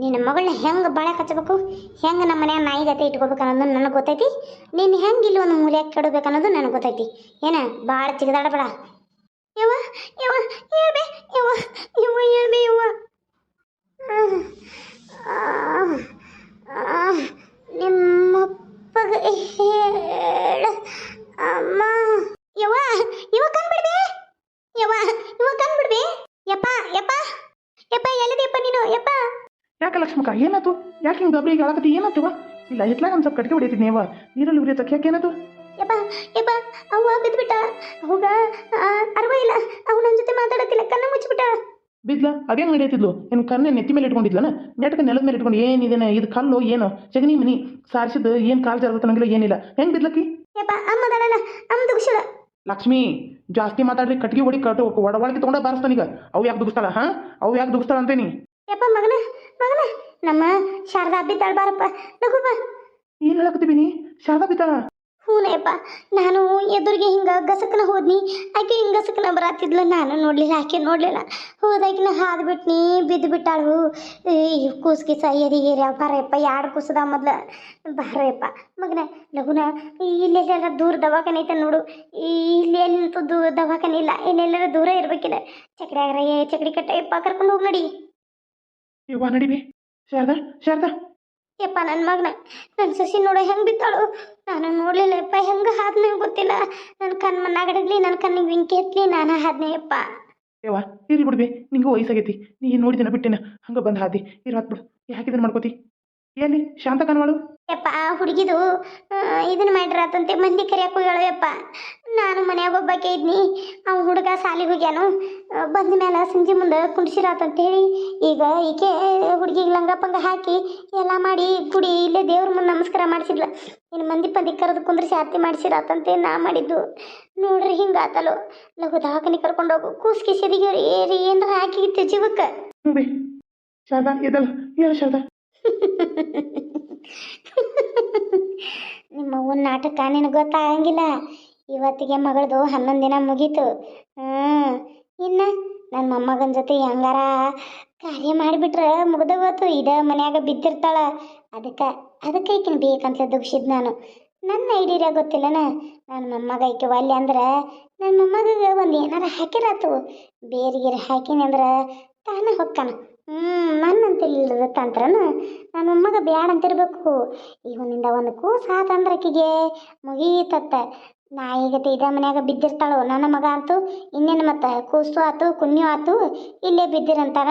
ನಿನ್ನ ಮಗಳನ್ನ ಹೆಂಗೆ ಬಾಳೆ ಕಚ್ಚಬೇಕು ಹೆಂಗೆ ನಮ್ಮ ಮನ್ಯಾಗ ನಾಯಿ ಗತೆ ಇಟ್ಕೋಬೇಕು ಅನ್ನೋದು ನನಗೆ ಗೊತ್ತೈತಿ. ನೀನು ಹೆಂಗೆ ಇಲ್ಲಿ ಒಂದು ಮೂಲೆಯಾಗಿ ಕೆಡಬೇಕು ಅನ್ನೋದು ನನಗೆ ಗೊತ್ತೈತಿ. ಏನ ಭಾಳ ಚಿಗದಾಡಬೇಡ. ಯವ್ವ ಯವ್ವ ಹೇಳ್ಬೆ ಯವ್ವ ಯವ್ವ ಹೇಳ್ಬೆ ಯವ್ವ. ನಿಮ್ಮಪ್ಪಗೆ ಹೇಳ, ಅಮ್ಮ. ಯವ್ವ ಇವ ಕಂಡ್ಬಿಡ್ಬೆ ಯವ್ವ ಇವ ಕಂಡ್ಬಿಡ್ಬೆ ಯಪ್ಪ ಯಪ್ಪ. ಯಪ್ಪ ಎಲ್ಲಿದೆಯಪ್ಪ ನೀನು? ಯಪ್ಪ. ಯಾಕೆ ಲಕ್ಷ್ಮಕ್ಕ ಏನಾಯ್ತು? ಯಾಕೆ ಹಿಂಗೆ ಗಬ್ರಿ ಹೇಳಕತ್ತಿ? ಏನಾಯ್ತವ ಇಲ್ಲ ಹಿತ್ಲಾಗ ಒಂದು ಸ್ವಲ್ಪ ಕಟ್ಗೆ ಹೊಡಿತಿದ್ನಿ ಅವ ನೀರಲ್ಲಿ ಉರಿಯತಕ್ಕೆ ಯಾಕೆ ಏನಾಯ್ತು? ಯಪ್ಪ ಯಪ್ಪ ಅವ್ವ ಬಿದ್ಬಿಟ್ಟ. ಅವಾಗ ಅರ್ವ ಇಲ್ಲ. ಅವ್ ನನ್ನ ಜೊತೆ ಮಾತಾಡತ್ತಿಲ್ಲ ಕಣ್ಣ ಮುಚ್ಚಿಬಿಟ್ಟ. ಬಿದ್ಲ ಅದೇನು ನಡೆಯುತ್ತಿದ್ಲು? ಏನು ಕಣ್ಣೆ ನೆತ್ತಿ ಮೇಲೆ ಇಟ್ಕೊಂಡಿದ್ಲನ? ನೆಟ್ಕ ನೆಲದ ಮೇಲೆ ಇಟ್ಕೊಂಡು ಏನಿದೇನೆ? ಇದು ಕಲ್ಲು ಏನು? ಸಗಣಿ ಮನಿ ಸಾರಿಸಿದ್ದು ಏನು ಕಾಲು ಜರಗತ್ತನಂಗಿಲ್ಲ ಏನಿಲ್ಲ. ಹೆಂಗೆ ಬಿದ್ಲಕ್ಕಿ? ಯಪ್ಪ ಅಮ್ಮದಳಲ್ಲ ಅಮ್ಮ ದುಗ್ಸಿಳ. ಲಕ್ಷ್ಮಿ ಜಾಸ್ತಿ ಮಾತಾಡ್ರಿ ಕಟ್ಗೆ ಹೊಡಿ ಕಟ್ಟು ಒಡ ಒಳಗೆ ತೊಗೊಂಡ ಬಾರಿಸ್ತಾನೀಗ ಅವು ಯಾಕೆ ದುಗಿಸ್ತಾಳ ಹಾ? ಅವು ಯಾಕೆ ದುಗಿಸ್ತಾಳ ಅಂತೇನಿ? ಯಪ್ಪ ಮಗನ ಮಗನ ನಮ್ಮ ಶಾರದಾ ಬಿದ್ದಾಳ ಬಾರಪ್ಪ ಲಘು ಬಾ. ಏನು ಹೇಳಕತ್ತೀವಿ ನೀ? ಶಾರದಾ ಬಿದ್ದಾಳ ಹೂನಯ್ಯಪ್ಪ ನಾನು ಎದುರಿಗೆ ಹಿಂಗೆ ಗಸಕನ ಹೋದ್ನಿ ಆಕೆ ಹಿಂಗೆ ಗಸಕನ ಬರತ್ತಿದ್ಲು ನಾನು ನೋಡಲಿಲ್ಲ ಆಕೆ ನೋಡಲಿಲ್ಲ. ಹೋದಾಕಿನ ಹಾದು ಬಿಟ್ನಿ ಬಿದ್ದು ಬಿಟ್ಟಾಳು. ಈ ಕೂಸ್ಗಿ ಏರಿ ಏರಿಯ ಬಾರಪ್ಪ ಎರಡು ಕೂಸದ ಮೊದ್ಲು. ಬಾರಯ್ಯಪ್ಪ ಮಗನ ಲಘುನ ಇಲ್ಲೆಲ್ಲಾರ ದೂರ ದವಾಖಾನೆ ಐತೆ ನೋಡು. ಇಲ್ಲಿ ಎಲ್ಲಿ ದೂ ದವಾಖಾನೆ ಇಲ್ಲ ಇನ್ನೆಲ್ಲರ ದೂರ ಇರ್ಬೇಕಿಲ್ಲ. ಚಕ್ಡಿ ಆಗ್ರ ಏ ಚಕ್ಡಿ ಕಟ್ಟಯ್ಯಪ್ಪ ಕರ್ಕೊಂಡು ಹೋಗಿ ನಡಿ. ಇವ ನಡಿವಿ ಶಾರದಾ ಶಾರದಾ. ಯಪ್ಪ ನನ್ನ ಮಗನ ನನ್ನ ಸಸಿ ನೋಡೋ ಹೆಂಗೆ ಬಿದ್ದಾಳು ನಾನು ನೋಡ್ಲಿಲ್ಲಪ್ಪ ಹೆಂಗ ಹಾದ್ನೆ ಗೊತ್ತಿಲ್ಲ. ನನ್ನ ಕಣ್ಣು ಮನ್ನಾಗಡಗ್ಲಿ ನನ್ನ ಕಣ್ಣಿಗೆ ವಿಂಕಿ ಎತ್ಲಿ, ನಾನು ಹಾದ್ನೆಯಪ್ಪ. ಯವ್ವ ಇರ್ಲಿ ಬಿಡ್ಬಿ, ನಿಂಗೂ ವಯಸ್ಸಾಗೈತಿ. ನೀ ನೋಡಿದಿನ ಬಿಟ್ಟಿನ, ಹಂಗ ಬಂದು ಹಾದಿ. ಇರು ಬಿಡು. ಯಾಕೆ ಇದನ್ನ ಮಾಡ್ಕೋತಿ. ಎಲ್ಲಿ ಶಾಂತ ಕನ್ವಾಳು ಯಪ್ಪ ಆ ಹುಡುಗಿದು ಇದನ್ನ ಮಾಡಿರಾತಂತೆ ಮಂದಿ ಕರಿಯಕ್ಕೆ ಹೋಗ್ಯಾಳು ಯಪ್ಪ ನಾನು ಮನ್ಯಾಗ ಒಬ್ಬಾಕೆ ಇದ್ನಿ ಆ ಹುಡುಗ ಸಾಲಿಗೆ ಹೋಗ್ಯಾನು ಬಂದ ಮೇಲೆ ಸಂಜೆ ಮುಂದೆ ಕುಂಡ್ಸಿರಾತಂತ ಹೇಳಿ ಈಗ ಈಕೆ ಹುಡುಗಿಗೆ ಲಂಗ ಪಂಗ ಹಾಕಿ ಎಲ್ಲ ಮಾಡಿ ಗುಡಿ ಇಲ್ಲೇ ದೇವ್ರ ಮುಂದೆ ನಮಸ್ಕಾರ ಮಾಡಿಸಿದ್ಲ. ಇನ್ನು ಮಂದಿ ಪಂದಿ ಕರೆದು ಕುಂದ್ರಿಸಿ ಆರತಿ ಮಾಡಿಸಿರತ್ತಂತೆ ನಾ ಮಾಡಿದ್ದು. ನೋಡ್ರಿ ಹಿಂಗಾತಲು ಲಘು ದವಾಖಾನೆ ಕರ್ಕೊಂಡೋಗು ಕೂಸ್ಗೆ ಸಿದಿಗೆ ಏರಿ ಏನಾರ ಹಾಕಿತ್ತು ಜೀವಕ್ಕೆ. ಶಾರದಾ ಇದಲ್ಲ ಹೇಳು ಶಾರದಾ? ನಿಮ್ಮ ಅವ್ವನ ನಾಟಕ ನಿನಗೆ ಗೊತ್ತಾಗಂಗಿಲ್ಲ. ಇವತ್ತಿಗೆ ಮಗಳದು ಹನ್ನೊಂದು ದಿನ ಮುಗೀತು. ಹ್ಞೂ ಇನ್ನು ನನ್ನ ಮೊಮ್ಮಗನ ಜೊತೆ ಹೆಂಗಾರ ಕಾರ್ಯ ಮಾಡಿಬಿಟ್ರೆ ಮುಗ್ದ ಹೋತು. ಇದ ಮನ್ಯಾಗ ಬಿದ್ದಿರ್ತಾಳ. ಅದಕ್ಕೆ ಅದಕ್ಕೆ ಈಕಿನ ಬೇಕಂತ ದುಗ್ಸಿದ್ ನಾನು. ನನ್ನ ಐಡಿಯಾ ಗೊತ್ತಿಲ್ಲನ. ನನ್ನ ಮೊಮ್ಮಗ ಈಕೆ ಒಲ್ಲೆ ಅಂದ್ರೆ ನನ್ನ ಮೊಮ್ಮಗಗೆ ಒಂದು ಏನಾರ ಹಾಕಿರತ್ತು ಬೇರೆ ಗೀರೆ ಹಾಕಿನಿ ಅಂದ್ರೆ ತಾನೇ ಹೊಕ್ಕಾನ. ಹ್ಞೂ ನನ್ನಂತಿಲ್ಲದ ತಂತ್ರನ ನನ್ನ ಮೊಮ್ಮಗ ಬ್ಯಾಡ ಅಂತಿರ್ಬೇಕು ಇವನಿಂದ ಒಂದು ಕೂಸು ಆತಂದ್ರೆ ಆಕಿಗೆ ನಾ ನಾಯಿಗತೆ ಇದ ಮನ್ಯಾಗ ಬಿದ್ದಿರ್ತಾಳು. ನನ್ನ ಮಗ ಅಂತೂ ಇನ್ನೇನು ಮತ್ತೆ? ಕೂಸು ಆತು ಕುನ್ಯು ಆತು, ಇಲ್ಲೇ ಬಿದ್ದಿರಂತಾರ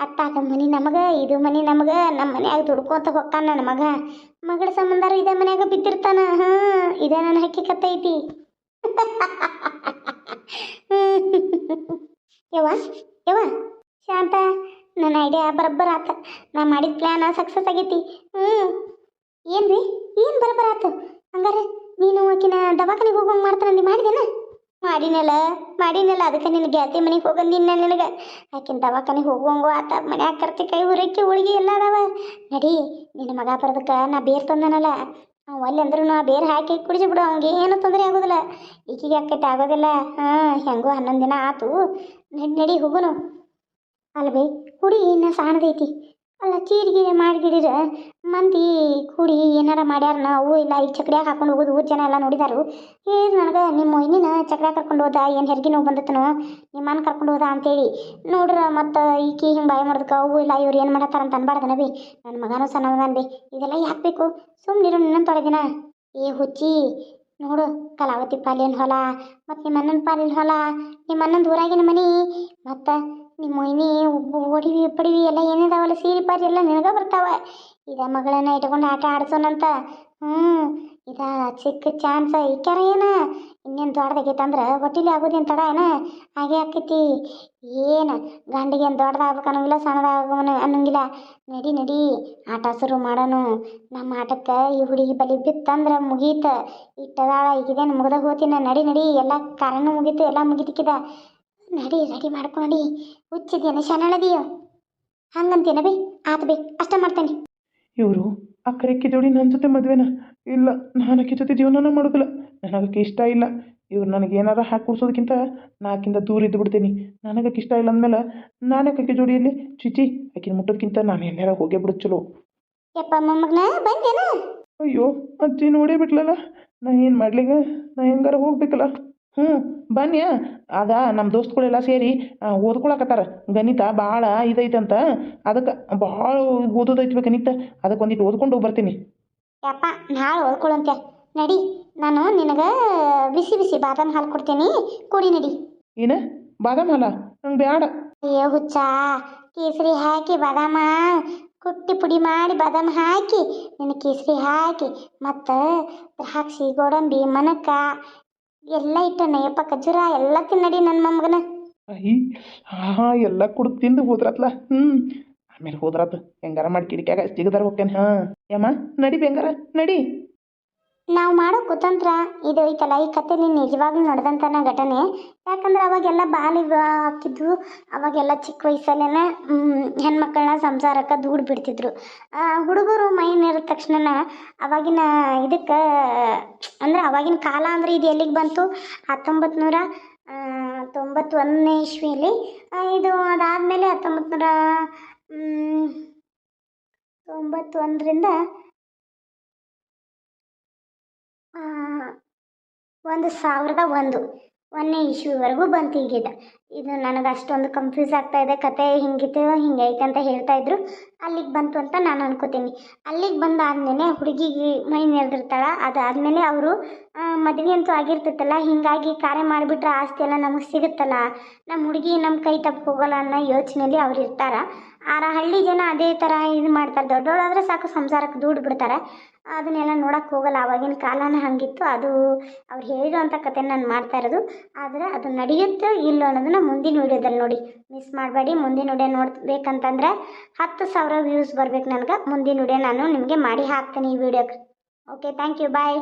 ಅತ್ತಾಕ ಮನೆ ನಮಗ, ಇದು ಮನೆ ನಮಗ ನಮ್ಮ ಮನ್ಯಾಗ ದುಡ್ಕೊಂತ ಹೊಕ್ಕಾನ ನನ್ನ ಮಗ. ಮಗಳ ಸಂಬಂಧರು ಇದೇ ಮನ್ಯಾಗ ಬಿದ್ದಿರ್ತಾನ. ಹಾ, ಇದೇ ನನ್ನ ಹಕ್ಕಿಕತೆ ಐತಿ. ಯವ್ವ ಯವ್ವ, ಶಾಂತ. ನನ್ನ ಐಡಿಯಾ ಬರಬ್ಬರ ಆತ. ನಾ ಮಾಡಿದ ಪ್ಲ್ಯಾನ ಸಕ್ಸಸ್ ಆಗೈತಿ. ಹ್ಞೂ ಏನು ರೀ ಏನು ಬರಬ್ಬರ ಆತ? ಹಂಗಾರೆ ನೀನು ಆಕಿನ ದವಾಖಾನೆಗೆ ಹೋಗಂಗೆ ಮಾಡ್ತಾನಂದು ಮಾಡಿದೆನ? ಮಾಡಿನಲ್ಲ ಮಾಡಿನಲ್ಲ. ಅದಕ್ಕೆ ನಿನ್ನ ಗೆಳತಿ ಮನೆಗೆ ಹೋಗಂದಿನ ನಿನಗೆ. ಆಕಿನ ದವಾಖಾನೆಗೆ ಹೋಗುವಂಗು ಆತ. ಮನ್ಯಾಗ ಕರ್ತಿ ಕೈ ಹುರಕ್ಕಿ ಉಳಿಗೆ ಎಲ್ಲ ಅದಾವ. ನಡಿ, ನಿನ್ನ ಮಗ ಬರೋದಕ್ಕೆ ನಾ ಬೇರ್ ತಂದನಲ್ಲ. ಅವ ಅಲ್ಲಿ ಅಂದ್ರೂ ನಾ ಬೇರೆ ಹಾಕಿ ಕುಡಿಸಿ ಬಿಡು. ಅವ್ನಿಗೆ ಏನು ತೊಂದರೆ ಆಗೋದಿಲ್ಲ. ಈಕಿಗೆ ಅಕ್ಕೈತೆ ಆಗೋದಿಲ್ಲ. ಹಾಂ, ಹೆಂಗೋ ಹನ್ನೊಂದು ದಿನ ಆತು. ನಡಿ ನಡಿ ಹೋಗುನು. ಅಲ್ಲ ಬೈ. ಕುಡಿ ಇನ್ನ ಸಾಣದೈತಿ ಅಲ್ಲ ಚೀರ್ಗೀರೆ ಮಾಡಿಗಿಡಿರ ಮಂದಿ ಕುಡಿ ಏನಾರ ಮಾಡ್ಯಾರನ ಅವು ಇಲ್ಲ, ಈ ಚಕ್ರ್ಯಾಗ ಹಾಕೊಂಡು ಹೋಗೋದು, ಊರು ಜನ ಎಲ್ಲ ನೋಡಿದಾರು. ಹೇಳಿ ನನಗೆ ನಿಮ್ಮ ಇನ್ನಿನ ಚಕ್ರ್ಯಾಗ ಕರ್ಕೊಂಡು ಹೋದ, ಏನು ಹೆರಿಗೆ ನೋವು ಬಂದತನೋ ನಿಮ್ಮನ್ನ ಕರ್ಕೊಂಡು ಹೋದ ಅಂತೇಳಿ. ನೋಡ್ರ, ಮತ್ತು ಈಕಿ ಹಿಂಗೆ ಬಾಯಿ ಮಾಡೋದಕ್ಕೆ, ಅವು ಇಲ್ಲ, ಇವ್ರು ಏನು ಮಾಡತ್ತಾರ ಅಂತ ಅನ್ಬಾರ್ದನ ಬಿ ನನ್ನ ಮಗನೂ ಮಗನ್ ಬಿ ಇದೆಲ್ಲ ಯಾಕೆ ಬೇಕು? ಸುಮ್ಮನಿರು ನಿನ್ನ ತೊಳೆ ದಿನ. ಏ, ಹುಚ್ಚಿ, ನೋಡು, ಕಲಾವತಿ ಪಾಲಿನ ಹೊಲ, ಮತ್ತು ನಿಮ್ಮ ಅಣ್ಣನ ಪಾಲಿನ ಹೊಲ, ನಿಮ್ಮ ಅಣ್ಣನ ಊರಾಗಿನ ಮನೆ, ಮತ್ತು ನಿಮ್ಮ ಮೊಯ್ನಿ ಒಡಿವಿ, ಪಡಿವಿ ಎಲ್ಲ ಏನಿದಾವಲ್ಲ, ಸೀರೆ ಪಾರಿ ಎಲ್ಲ ನಿನಗೆ ಬರ್ತಾವ. ಇದ ಮಗಳನ್ನ ಇಟ್ಕೊಂಡು ಆಟ ಆಡ್ಸೋಣಂತ. ಹ್ಞೂ ಇದ ಚಿಕ್ಕ ಚಾನ್ಸ. ಈಕ್ಯಾರ ಏನ? ಇನ್ನೇನು ದೊಡ್ಡದಾಗೈತಂದ್ರೆ ಒಟ್ಟಿಲಿ ಆಗೋದೇನು ತಡ ಏನ? ಹಾಗೆ ಆಕೈತಿ. ಏನು? ಗಂಡಿಗೆ ಏನು ದೊಡ್ಡದಾಗ್ಬೇಕು ಅನ್ನೋಂಗಿಲ್ಲ ಸಣ್ಣದಾಗವನು ಅನ್ನೋಂಗಿಲ್ಲ. ನಡಿ ನಡಿ. ಆಟ ಶುರು ಮಾಡೋನು. ನಮ್ಮ ಆಟಕ್ಕೆ ಈ ಹುಡುಗಿ ಬಲಿ ಬಿತ್ತಂದ್ರೆ ಮುಗೀತ. ಇಟ್ಟದಾಳ, ಈಗಿದೇನು ಮುಗ್ದ ಹೋತಿನ? ನಡಿ ನಡಿ. ಎಲ್ಲ ಕಾರನು ಮುಗೀತು, ಎಲ್ಲ ಮುಗಿತಿಕ್ಕಿದ ನಡಿ ರೆಡಿ ಮಾಡ್ಕೊಂಡು ಹುಚ್ಚಿದೇನ ಶನಳದಿಯೋ ಹಂಗಂತೀನ ಬಿ ಆತ ಬಿ ಅಷ್ಟ ಮಾಡ್ತೇನೆ. ಇವರು ಅಕ್ಕರೆಕ್ಕೆ ಜೋಡಿ ನನ್ನ ಜೊತೆ ಮದುವೆನ? ಇಲ್ಲ ನಾನು ಅಕ್ಕಿ ಜೊತೆ ಜೀವನ ಮಾಡೋದಿಲ್ಲ. ನನಗಕ್ಕೆ ಇಷ್ಟ ಇಲ್ಲ. ಇವ್ರು ನನಗೆ ಏನಾರ ಹಾಕಿ ಕುಡ್ಸೋದಕ್ಕಿಂತ ನಾಕಿಂದ ದೂರ ಇದ್ದು ಬಿಡ್ತೀನಿ. ನನಗಕ್ಕೆ ಇಷ್ಟ ಇಲ್ಲ ಅಂದಮೇಲೆ ನಾನೇ ಅಕ್ಕಿ ಜೋಡಿಯಲ್ಲಿ ಚಿಚಿ ಆಕಿನ ಮುಟ್ಟೋದಕ್ಕಿಂತ ನಾನು ಎಲ್ಲಾರ ಹೋಗೇ ಬಿಡೋದು ಚಲೋ. ಯಪ್ಪ ಮೊಮ್ಮಗನ ಬಂದೇನ ಅಯ್ಯೋ ಅಜ್ಜಿ ನೋಡೇ ಬಿಟ್ಲಲ್ಲ. ನಾ ಏನು ಮಾಡ್ಲಿಗ? ನಾ ಹೆಂಗಾರ ಹೋಗ್ಬೇಕಲ್ಲ? ಹ್ಞೂ ಬನ್ನಿ. ಅದ ನಮ್ಮ ದೋಸ್ತುಗಳೆಲ್ಲ ಸೇರಿ ಓದ್ಕೊಳಕತ್ತಾರ. ಗಣಿತ ಭಾಳ ಇದೈತಂತ. ಅದಕ್ಕೆ ಭಾಳ ಓದೋದೈತಿ ಗಣಿತ. ಅದಕ್ಕೆ ಒಂದಿಟ್ಟು ಓದ್ಕೊಂಡು ಬರ್ತೀನಿ. ಯಪ್ಪ ನಾಳೆ ಓದ್ಕೊಳ್ಳಂತೆ ನಡಿ ನಾನು ನಿನಗೆ ಬಿಸಿ ಬಿಸಿ ಬಾದಾಮ್ ಹಾಲು ಕೊಡ್ತೀನಿ. ಕುಡಿ ನಡಿ. ಏನು? ಬಾದಾಮ್ ಹಾಲ? ನಂಗೆ ಬೇಡ ಅಯ್ಯೋ ಹುಚ್ಚ ಕೇಸರಿ ಹಾಕಿ ಬಾದಾಮ ಕುಟ್ಟಿ ಪುಡಿ ಮಾಡಿ ಬಾದಾಮ್ ಹಾಕಿ ನಿನ್ನ ಕೇಸರಿ ಹಾಕಿ ಮತ್ತು ದ್ರಾಕ್ಷಿ ಗೋಡಂಬಿ ಮನಕ ಎಲ್ಲ ಇಟ್ಟನ, ಯಪ್ಪ ಖಜೂರ ಎಲ್ಲ ತಿನ್ನಡಿ ನನ್ನ ಮೊಮ್ಮಗನ ಅಯ್ಯ ಹಾ ಎಲ್ಲ ಕುಡ್ದು ತಿಂದು ಹೋದ್ರತ್ಲ ಹ್ಞೂ ಆಮೇಲೆ ಹೋದ್ರಾತು, ಹೆಂಗಾರ ಮಾಡಿ ಕಿಡಿಕ್ಯಾಗ ಸಿಗದಾರ ಹೋಗ್ತೇನೆ, ಹಾಂ. ಯಮ್ಮ, ನಡಿ, ಬೆಂಗಾರ, ನಡಿ. ನಾವು ಮಾಡೋ ಕುತಂತ್ರ ಇದು ಐತಲ್ಲ ಈ ಕಥೆಲಿ ನಿಜವಾಗ್ಲೂ ನಡೆದಂತ ಘಟನೆ. ಯಾಕಂದ್ರೆ ಅವಾಗೆಲ್ಲ ಬಾಲಿ ಹಾಕಿದ್ರು ಅವಾಗೆಲ್ಲ ಚಿಕ್ಕ ವಯಸ್ಸಲ್ಲೇನೆ ಹೆಣ್ಮಕ್ಳನ್ನ ಸಂಸಾರಕ್ಕೆ ದೂಡ್ ಬಿಡ್ತಿದ್ರು. ಹುಡುಗರು ಮೈ ನೆರದ ತಕ್ಷಣ ಅವಾಗಿನ ಇದಕ್ಕೆ, ಅಂದ್ರೆ ಅವಾಗಿನ ಕಾಲ ಅಂದ್ರೆ ಇದು ಎಲ್ಲಿಗೆ ಬಂತು? ಹತ್ತೊಂಬತ್ತು ನೂರ ತೊಂಬತ್ತೊಂದನೇ ಇಸ್ವಿಯಲ್ಲಿ ಇದು ಅದಾದ್ಮೇಲೆ ಹತ್ತೊಂಬತ್ತು ನೂರ ತೊಂಬತ್ತೊಂದರಿಂದ ಒಂದು ಸಾವಿರದ ಒಂದು, ಒಂದನೇ ಇಶ್ವಿವರೆಗೂ ಬಂತು ಈಗಿದ ಇದು ನನಗೆ ಅಷ್ಟೊಂದು ಕನ್ಫ್ಯೂಸ್ ಆಗ್ತಾ ಇದೆ. ಕತೆ ಹಿಂಗಿತ್ತು ಹಿಂಗೈತೆ ಅಂತ ಹೇಳ್ತಾ ಇದ್ರು. ಅಲ್ಲಿಗೆ ಬಂತು ಅಂತ ನಾನು ಅನ್ಕೋತೀನಿ. ಅಲ್ಲಿಗೆ ಬಂದಾದ್ಮೇಲೆ ಹುಡುಗಿಗೆ ಮೈ ನೆಲ್ದಿರ್ತಾಳ ಅದಾದಮೇಲೆ ಅವರು ಮದುವೆ ಅಂತೂ ಆಗಿರ್ತೈತಲ್ಲ, ಹಿಂಗಾಗಿ ಕಾರ್ಯ ಮಾಡಿಬಿಟ್ರೆ ಆಸ್ತಿ ಎಲ್ಲ ನಮಗೆ ಸಿಗುತ್ತಲ್ಲ. ನಮ್ಮ ಹುಡುಗಿ ನಮ್ಮ ಕೈ ತಪ್ಪು ಹೋಗಲ್ಲ ಅನ್ನೋ ಯೋಚನೆಯಲ್ಲಿ ಅವ್ರು ಇರ್ತಾರೆ. ಆರ ಹಳ್ಳಿ ಜನ ಅದೇ ಥರ ಇದು ಮಾಡ್ತಾರೆ. ದೊಡ್ಡೋಳಾದ್ರೆ ಸಾಕು, ಸಂಸಾರಕ್ಕೆ ದುಡ್ಡು ಬಿಡ್ತಾರೆ ಅದನ್ನೆಲ್ಲ ನೋಡಕ್ಕೆ ಹೋಗಲ್ಲ. ಆವಾಗಿನ ಕಾಲನ ಹಾಗಿತ್ತು. ಅದು ಅವ್ರು ಹೇಳಿರೋಂಥ ಕತೆ ನಾನು ಮಾಡ್ತಾ ಇರೋದು. ಆದರೆ ಅದು ನಡೆಯುತ್ತೋ ಇಲ್ಲೋ ಅನ್ನೋದನ್ನ ಮುಂದಿನ ವೀಡಿಯೋದಲ್ಲಿ ನೋಡಿ. ಮಿಸ್ ಮಾಡಬೇಡಿ. ಮುಂದಿನ ವಿಡಿಯೋ ನೋಡಬೇಕಂತಂದರೆ ಹತ್ತು ಸಾವಿರ ವ್ಯೂಸ್ ಬರ್ಬೇಕು ನನಗೆ. ಮುಂದಿನ ವಿಡಿಯೋ ನಾನು ನಿಮಗೆ ಮಾಡಿ ಹಾಕ್ತೀನಿ ಈ ವಿಡಿಯೋಕ್ಕೆ ಓಕೆ ಥ್ಯಾಂಕ್ ಯು ಬಾಯ್